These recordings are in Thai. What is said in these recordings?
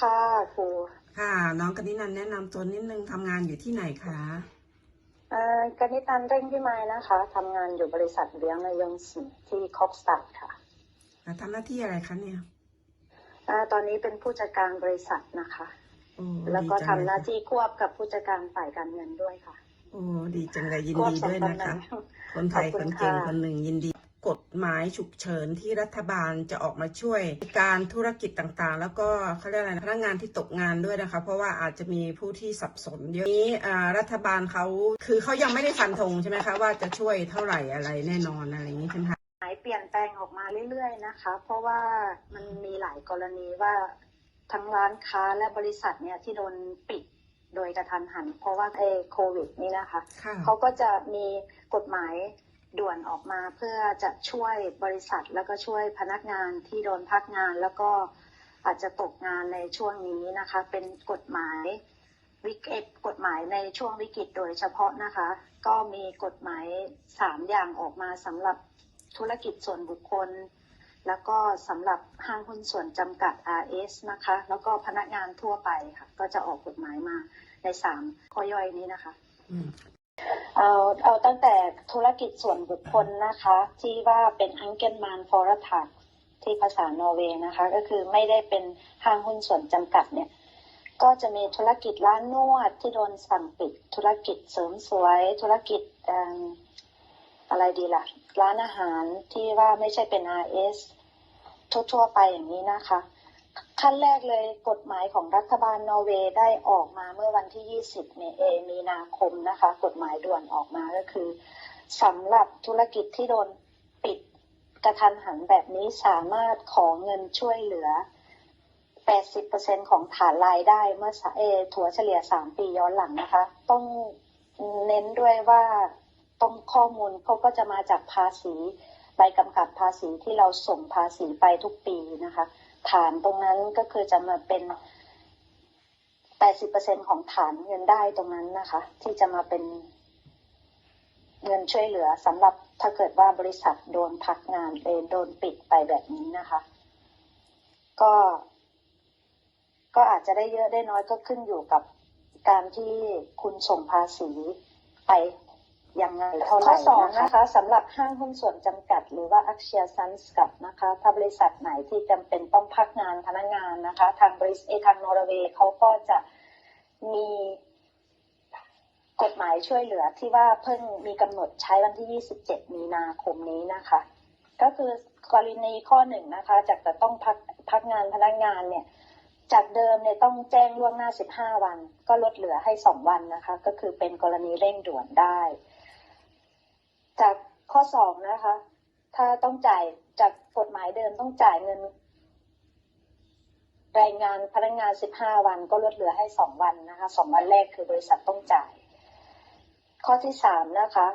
ค่ะครูค่ะ น้องกนินันท์แนะนำตัวนิดนึงทำงานอยู่ที่ไหนคะเอ่อกนิตันเร่งพี่ไม้นะคะทำงานอยู่บริษัทเลี้ยงในยงสีที่คอกสตัดค่ะอ่าทำหน้าที่อะไรคะเนี่ยอ่าตอนนี้เป็นผู้จัดการบริษัทนะคะ โอ้แล้วก็ดีทำจังหเลยน้าที่ควบกับผู้จัดการฝ่ายการเงินด้วยค่ะโอ้ดีจังเลยยินควบดีสองด้วยตำนะแหน่คะ ง คนไทยขอบคุคณนเก่งค่ะ คนหนึ่งยินดี กฎหมายฉุกเฉินที่รัฐบาลจะออกมาช่วยการธุรกิจต่างๆ แล้วก็เขาเรียกอะไรนะพนักงานที่ตกงานด้วยนะคะ เพราะว่าอาจจะมีผู้ที่สับสนเยอะนี้อ่ารัฐบาลเขาคือเขายังไม่ได้ฟันธงใช่ไหมคะว่าจะช่วยเท่าไหร่อะไรแน่นอนอะไรอย่างนี้ใช่ไหมคะหมายเปลี่ยนแปลงออกมาเรื่อยๆนะคะ เพราะว่ามันมีหลายกรณีว่าทั้งร้านค้าและบริษัทเนี่ยที่โดนปิดโดยกระทันหัน เพราะว่าเอโควิดนี่นะคะค่ะเขาก็จะมีกฎหมาย ด่วนออกมาเพื่อจะช่วยบริษัทแล้วก็ช่วยพนักงานที่โดนพักงานแล้วก็อาจจะตกงานในช่วงนี้นะคะ เป็นกฎหมายวิกฤตกฎหมายในช่วงวิกฤตโดยเฉพาะนะคะ ก็มีกฎหมายสามอย่างออกมาสำหรับธุรกิจส่วนบุคคล แล้วก็สำหรับห้างหุ้นส่วนจำกัด RS นะคะ แล้วก็พนักงานทั่วไปค่ะ ก็จะออกกฎหมายมาในสามข้อย่อยนี้นะคะ เอาเอาตั้งแต่ธุรกิจส่วนบุคคลนะคะ ที่ว่าเป็นอังเกนมานฟอร์ทักที่ภาษานอร์เวย์นะคะ ก็คือไม่ได้เป็นห้างหุ้นส่วนจำกัดเนี่ย ก็จะมีธุรกิจร้านนวดที่โดนสั่งปิด ธุรกิจเสริมสวย ธุรกิจอะไรดีล่ะ ร้านอาหารที่ว่าไม่ใช่เป็น RS ทั่วๆไปอย่างนี้นะคะ ขั้นแรกเลยกฎหมายของรัฐบาลนอร์เวย์ได้ออกมาเมื่อวันที่ 20 เมเอมีนาคมนะคะ กฎหมายด่วนออกมาก็คือสำหรับธุรกิจที่โดนปิดกระทันหันแบบนี้สามารถขอเงินช่วยเหลือ 80%ของฐานรายได้เมื่อเอถัวเฉลี่ย 3 ปีย้อนหลังนะคะ ต้องเน้นด้วยว่าต้องข้อมูลเขาก็จะมาจากภาษีใบกำกับภาษีที่เราส่งภาษีไปทุกปีนะคะ ฐานตรงนั้นก็คือจะมาเป็น 80%ของฐานเงินได้ตรงนั้นนะคะ ที่จะมาเป็นเงินช่วยเหลือสำหรับถ้าเกิดว่าบริษัทโดนพักงานเอยโดนปิดไปแบบนี้นะคะ ก็ ก็อาจจะได้เยอะได้น้อยก็ขึ้นอยู่กับการที่คุณส่งภาษีไป ยังไงเท่าไหร่สองนะคะสำหรับห้างหุ้นส่วนจำกัด หรือว่าอักเชียซันสกัดนะคะถ้าบริษัทไหนที่จำเป็นต้องพักงานพนักงานนะคะ ทางบริษัทเออทางนอร์เวย์เขาก็จะมีกฎหมายช่วยเหลือที่ว่าเพิ่งมีกำหนดใช้วันที่ 27 มีนาคมนี้นะคะ ก็คือกรณีข้อหนึ่งนะคะจากจะต้องพักพักงานพนักงานเนี่ย จากเดิมเนี่ยต้องแจ้งล่วงหน้า 15 วัน ก็ลดเหลือให้ 2 วันนะคะ ก็คือเป็นกรณีเร่งด่วนได้ จากข้อ 2 นะคะ ถ้าต้องจ่ายจากกฎหมายเดิมต้องจ่ายเงิน รายงานพนักงาน 15 วัน ก็ลดเหลือให้ 2 วันนะคะ 2 วันแรกคือบริษัทต้องจ่าย ข้อที่ 3 นะคะ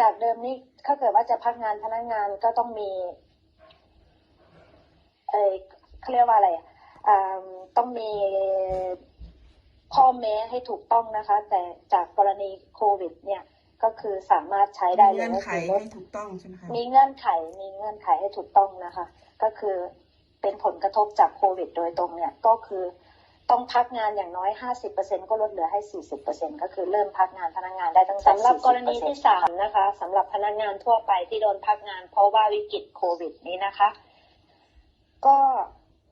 จากเดิมนี้ถ้าเกิดว่าจะพักงานพนักงานก็ต้องมีเออเขาเรียกว่าอะไรอะ ต้องมีข้อแม้ให้ถูกต้องนะคะ แต่จากกรณีโควิด เนี่ยก็คือสามารถใช้ได้มีเลเงื่ยอนก็ไขคือลดให้ถูกต้องใช่ไหมคะมีเงื่อนไขมีเงื่อนไขให้ถูกต้องนะคะ ก็คือเป็นผลกระทบจากโควิด โดยตรงเนี่ยก็คือต้องพักงานอย่างน้อย 50%ก็ลดเหลือให้ 40%ก็คือเริ่มพักงานพนักงานได้ตั้งแต่สำหรับกรณีที่สามนะคะสำหรับพนักงานทั่วไปที่โดนพักงานเพราะว่าวิกฤตโควิดนี้นะคะ ก็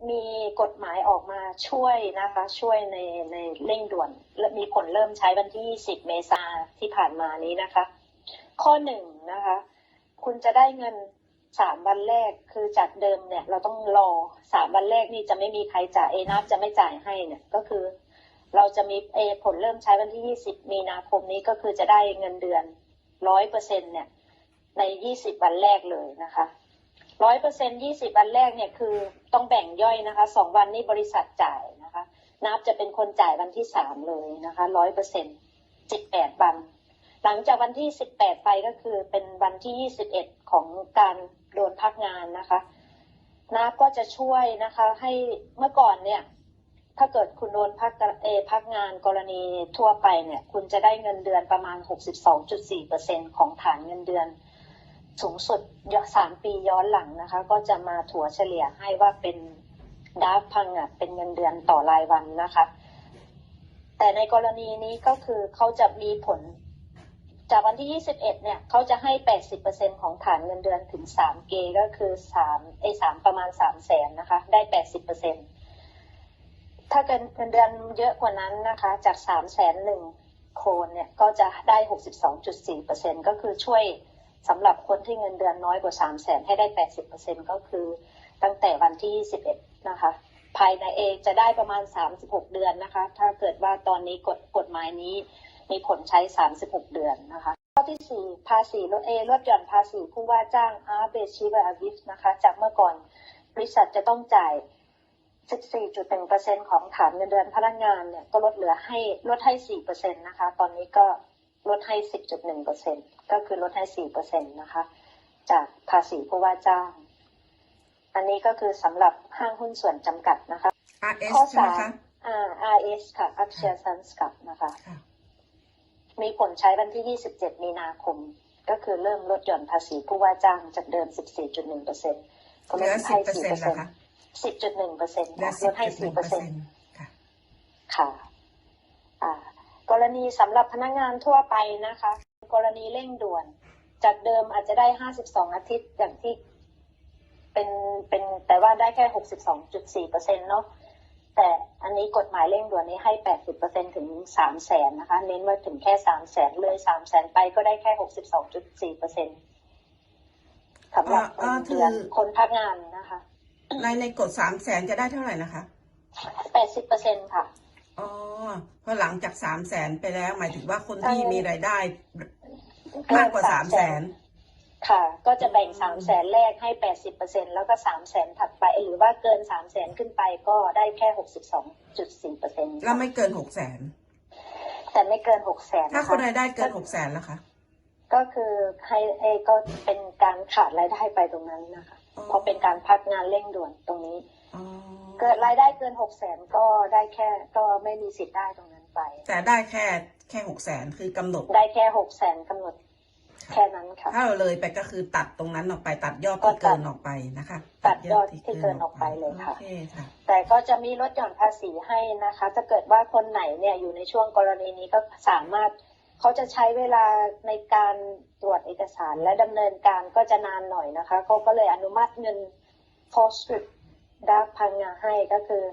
มีกฎหมายออกมาช่วยนะคะ ช่วยในในเร่งด่วนและมีผลเริ่มใช้วันที่20เมษาที่ผ่านมานี้นะคะ ข้อหนึ่งนะคะ คุณจะได้เงินสามวันแรกคือจากเดิมเนี่ย เราต้องรอสามวันแรกนี่จะไม่มีใครจ่ายเอนับจะไม่จ่ายให้เนี่ยก็คือ เราจะมีเอผลเริ่มใช้วันที่ 20 มีนาคมนี้ก็คือจะได้เงินเดือนร้อยเปอร์เซ็นเนี่ยใน 20 วันแรกเลยนะคะ ร้อยเปอร์เซ็นยี่สิบวันแรกเนี่ยคือต้องแบ่งย่อยนะคะสองวันนี้บริษัทจ่ายนะคะนับจะเป็นคนจ่ายวันที่สามเลยนะคะร้อยเปอร์เซ็นสิบแปดวัน หลังจากวันที่18ไปก็คือเป็นวันที่21ของการโดนพักงานนะคะนาก็จะช่วยนะคะให้เมื่อก่อนเนี่ยถ้าเกิดคุณโดนพักเออพักงานกรณีทั่วไปเนี่ยคุณจะได้เงินเดือนประมาณ 62.4%ของฐานเงินเดือน สูงสุดสามปีย้อนหลังนะคะ ก็จะมาถัวเฉลี่ยให้ว่าเป็นดาฟพังอะเป็นเงินเดือนต่อรายวันนะคะ แต่ในกรณีนี้ก็คือเขาจะมีผล จากวันที่ 21 เนี่ยเขาจะให้ 80%ของฐานเงินเดือนถึง3เกก็คือ3ไอ้3ประมาณ 3 แสนนะคะ ได้ 80%ถ้าเกินเงินเดือนเยอะกว่านั้นนะคะ จาก3แสนหนึ่งโคนเนี่ยก็จะได้ 62.4%ก็คือช่วย สำหรับคนที่เงินเดือนน้อยกว่า3แสนให้ได้ 80%ก็คือตั้งแต่วันที่ 21 นะคะ ภายในเองจะได้ประมาณ 36 เดือนนะคะ ถ้าเกิดว่าตอนนี้กฎกฎหมายนี้มีผลใช้ 36 เดือนนะคะข้อที่ 4 ภาษีลดเอลดหย่อนภาษีผู้ว่าจ้างอาร์เบชิบอาวิฟนะคะ จากเมื่อก่อนบริษัทจะต้องจ่าย 14.1%ของฐานเงินเดือนพนักงานเนี่ยก็ลดเหลือให้ลดให้ 4%นะคะ ตอนนี้ก็ ลดให้ 10.1%ก็คือลดให้ 4%นะคะ จากภาษีผู้ว่าจ้าง อันนี้ก็คือสำหรับห้างหุ้นส่วนจำกัดนะคะ RS ข้อใช่ไหมสามคะอ่า RS ค่ะอักเชียสันสกับนะคะค่ะมีผลใช้วันที่ 27 มีนาคม ก็คือเริ่มลดหย่อนภาษีผู้ว่าจ้างจากเดิม 14.1เปอร์เซ็นต์ก็เหลลือดสิให้บเปอร์เซ็นต์นะคะ10.1เปอร์เซ็นต์เหลือลสิบดให้จุดหนึ่4งเปเปออร์ร์เซ็เซ็นนต์ต์ค่ะค่ะอ่า กรณีสำหรับพนักงานทั่วไปนะคะ กรณีเร่งด่วน จากเดิมอาจจะได้ 52 อาทิตย์อย่างที่เป็นเป็นแต่ว่าได้แค่ 62.4เปอร์เซ็นต์เนาะแต่อันนี้กฎหมายเร่งด่วนนี้ให้ 80เปอร์เซ็นถึง3แสนนะคะ เน้นว่าถึงแค่3แสนเลย3แสนไปก็ได้แค่ 62.4เปอร์เซ็นต์สำหรับอ่าเงินเดือนคือคนพักงานนะคะ ในในกฎสามแสนจะได้เท่าไหร่นะคะ 80เปอร์เซ็นค่ะอ๋อ เพราะหลังจากสามแสนไปแล้ว หมายถึงว่าคนที่มีรายได้มากกว่าสามแสนค่ะ ก็จะแบ่งอืมสามแสนแรกให้แปดสิบเปอร์เซ็นแล้วก็สามแสนถัดไป หรือว่าเกินสามแสนขึ้นไปก็ได้แค่หกสิบสองจุดสี่เปอร์เซ็นต์แล้วไม่เกินหกแสนแต่ไม่เกินหกแสนถ้าคนรายได้เกินหกแสนแล้วคะก็คือให้เอก็เป็นการขาดรายได้ไปตรงนั้นนะคะอ๋อเพราะเป็นการพักงานเร่งด่วนตรงนี้อ๋อ เกิดรายได้เกินหกแสนก็ได้แค่ก็ไม่มีสิทธิ์ได้ตรงนั้นไป แต่ได้แค่แค่หกแสนคือกำหนด ได้แค่หกแสนกำหนด แค่นั้นค่ะ ถ้าเราเลยไปก็คือตัดตรงนั้นออกไปตัดยอดก็ที่ตัเกิดนออกไปนะคะ ตัดยอดที่เกินออกไปเลยค่ะโอเคค่ะแต่ก็จะมีลดหย่อนภาษีให้นะคะถ้าเกิดว่าคนไหนเนี่ยอยู่ในช่วงกรณีนี้ก็สามารถเขาจะใช้เวลาในการตรวจเอกสารและดำเนินการก็จะนานหน่อยนะคะเขาก็เลยอนุมัติเงิน post dark พังงาให้ก็คือ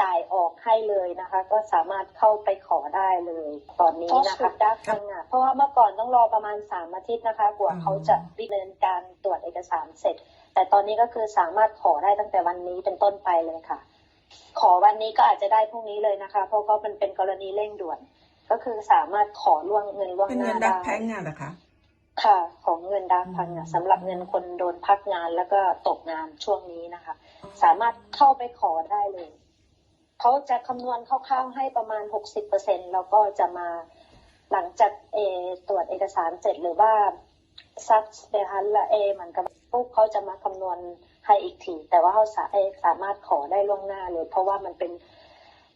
จ่ายออกให้เลยนะคะ ก็สามารถเข้าไปขอได้เลย ตอนนี้นะคะดักพังงาเพราะว่าเมื่อก่อนต้องรอประมาณสามอาทิตย์นะคะกว่าเขาจะดำเนินการตรวจเอกสารเสร็จ แต่ตอนนี้ก็คือสามารถขอได้ตั้งแต่วันนี้เป็นต้นไปเลยค่ะ ขอวันนี้ก็อาจจะได้พรุ่งนี้เลยนะคะ เพราะก็มันเป็นกรณีเร่งด่วน ก็คือสามารถขอล่วงเงินล่วงเป็นหเงิน้านดัได้กแพ้งานเหรอคะ ค่ะของเงินดักพังงาสำหรับเงินคนโดนพักงานแล้วก็ตกงานช่วงนี้นะคะ สามารถเข้าไปขอได้เลยเขาจะคำนวณคร่าวๆให้ประมาณ 60%แล้วก็จะมาหลังจากเออตรวจเอกสารเสร็จหรือว่าซักเดฮันละเอเหมือนกับปุ๊บเขาจะมาคำนวณให้อีกที แต่ว่าเขาสาเอสามารถขอได้ล่วงหน้าเลย เพราะว่ามันเป็น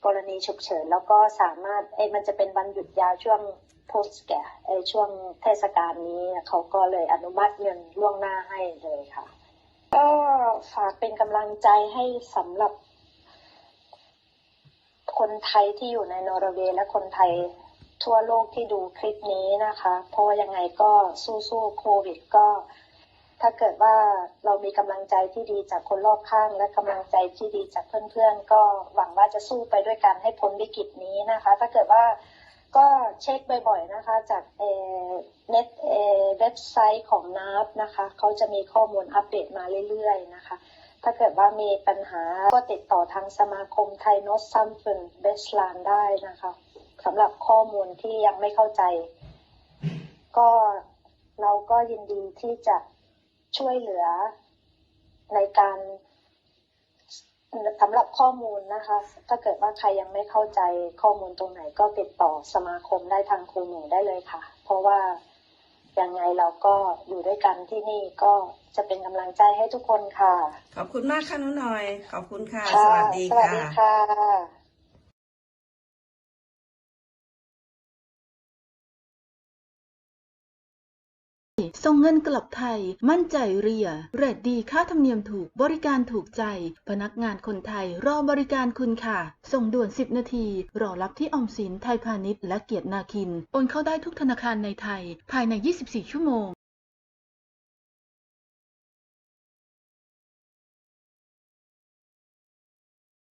กรณีฉุกเฉินแล้วก็สามารถเออมันจะเป็นวันหยุดยาวช่วง โพสแกเออช่วงเทศกาลนี้เขาก็เลยอนุมัติเงินล่วงหน้าให้เลยค่ะ ก็ฝากเป็นกำลังใจให้สำหรับ คนไทยที่อยู่ในนอร์เวย์และคนไทยทั่วโลกที่ดูคลิปนี้นะคะ เพราะว่ายังไงก็สู้ๆโควิดก็ ถ้าเกิดว่าเรามีกำลังใจที่ดีจากคนรอบข้าง และกำลังใจที่ดีจากเพื่อนๆ ก็หวังว่าจะสู้ไปด้วยกันให้พ้นวิกฤตนี้นะคะ ถ้าเกิดว่า ก็เช็คบ่อยๆนะคะ จากเน็ตเอเว็บไซต์ของนับนะคะเขาจะมีข้อมูลอัปเดตมาเรื่อยๆนะคะ ถ้าเกิดว่ามีปัญหาก็ติดต่อทางสมาคมไทยโนตซัมฟุนเบสลานได้นะคะสำหรับข้อมูลที่ยังไม่เข้าใจ ก็เราก็ยินดีที่จะช่วยเหลือในการ สำหรับข้อมูลนะคะ ถ้าเกิดว่าใครยังไม่เข้าใจข้อมูลตรงไหนก็ติดต่อสมาคมได้ทางครูหนูได้เลยค่ะ เพราะว่ายังไงเราก็อยู่ด้วยกันที่นี่ก็จะเป็นกำลังใจให้ทุกคนค่ะ ขอบคุณมากค่ะน้องหน่อย ขอบคุณค่ะค่ะสวัสดีสวัสดีค่ะค่ะ ส่งเงินกลับไทย มั่นใจเรีย เรทดี ค่าธรรมเนียมถูก บริการถูกใจ พนักงานคนไทย รอบริการคุณค่ะ ส่งด่วน 10 นาที รอรับที่ออมสิน ไทยพาณิชย์ และเกียรตินาคิน โอนเข้าได้ทุกธนาคารในไทย ภายใน 24 ชั่วโมง